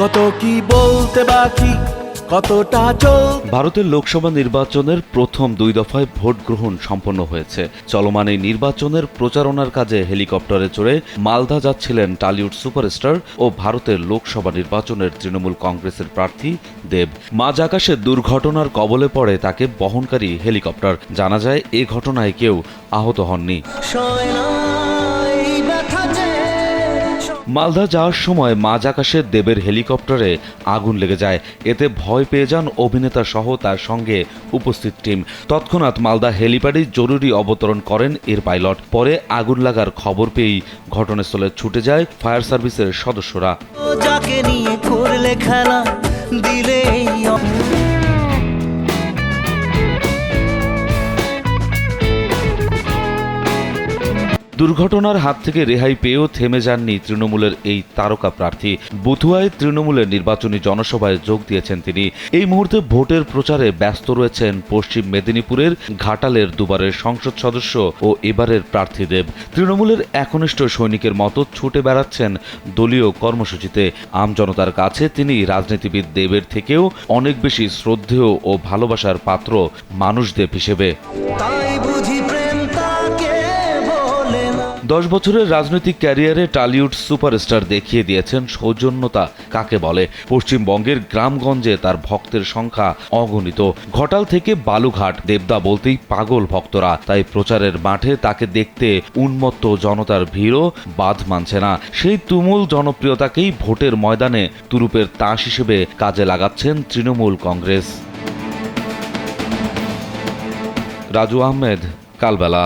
কত কি বলতে বাকি কতটা চল ভারতের লোকসভা নির্বাচনের প্রথম দুই দফায় ভোট গ্রহণ সম্পন্ন হয়েছে। চলমান এই নির্বাচনের প্রচারণার কাজে হেলিকপ্টারে চড়ে মালদা যাচ্ছিলেন টালিউড সুপারস্টার ও ভারতের লোকসভা নির্বাচনের তৃণমূল কংগ্রেসের প্রার্থী দেব। মাঝ আকাশে দুর্ঘটনার কবলে পড়ে তাকে বহনকারী হেলিকপ্টার। জানা যায় এ ঘটনায় কেউ আহত হননি। মালদা যাওয়ার সময় মাঝ আকাশে দেবের হেলিকপ্টারে আগুন লেগে যায়। এতে ভয় পেয়ে যান অভিনেতা সহ তার সঙ্গে উপস্থিত টিম। তৎক্ষণাৎ মালদা হেলিপ্যাডে জরুরি অবতরণ করেন এর পাইলট। পরে আগুন লাগার খবর পেয়েই ঘটনাস্থলে ছুটে যায় ফায়ার সার্ভিসের সদস্যরা। নিয়ে করলে খেলা, দিলে দুর্ঘটনার হাত থেকে রেহাই পেয়েও থেমে যাননি তৃণমূলের এই তারকা প্রার্থী। বুথুয়ায় তৃণমূলের নির্বাচনী জনসভায় যোগ দিয়েছেন তিনি। এই মুহূর্তে ভোটের প্রচারে ব্যস্ত রয়েছেন পশ্চিম মেদিনীপুরের ঘাটালের দুবারের সংসদ সদস্য ও এবারের প্রার্থী দেব। তৃণমূলের একনিষ্ঠ সৈনিকের মতো ছুটে বেড়াচ্ছেন দলীয় কর্মসূচিতে। আমজনতার কাছে তিনি রাজনীতিবিদ দেবের থেকেও অনেক বেশি শ্রদ্ধেয় ও ভালোবাসার পাত্র মানুষদেব হিসেবে। দশ বছরের রাজনৈতিক ক্যারিয়ারে টালিউড সুপারস্টার দেখিয়ে দিয়েছেন সৌজন্যতা, কাকে বলে? পশ্চিমবঙ্গের গ্রামগঞ্জে তার ভক্তের সংখ্যা অগণিত। ঘটাল থেকে বালুঘাট, দেবদা বলতেই পাগল ভক্তরা। তাই প্রচারের মাঠে তাকে দেখতে উন্মত্ত জনতার ভিড়ও বাধ মানছে না। সেই তুমুল জনপ্রিয়তাকেই ভোটের ময়দানে তুরুপের তাস হিসেবে কাজে লাগাচ্ছেন তৃণমূল কংগ্রেস। রাজু আহমেদ, কালবেলা।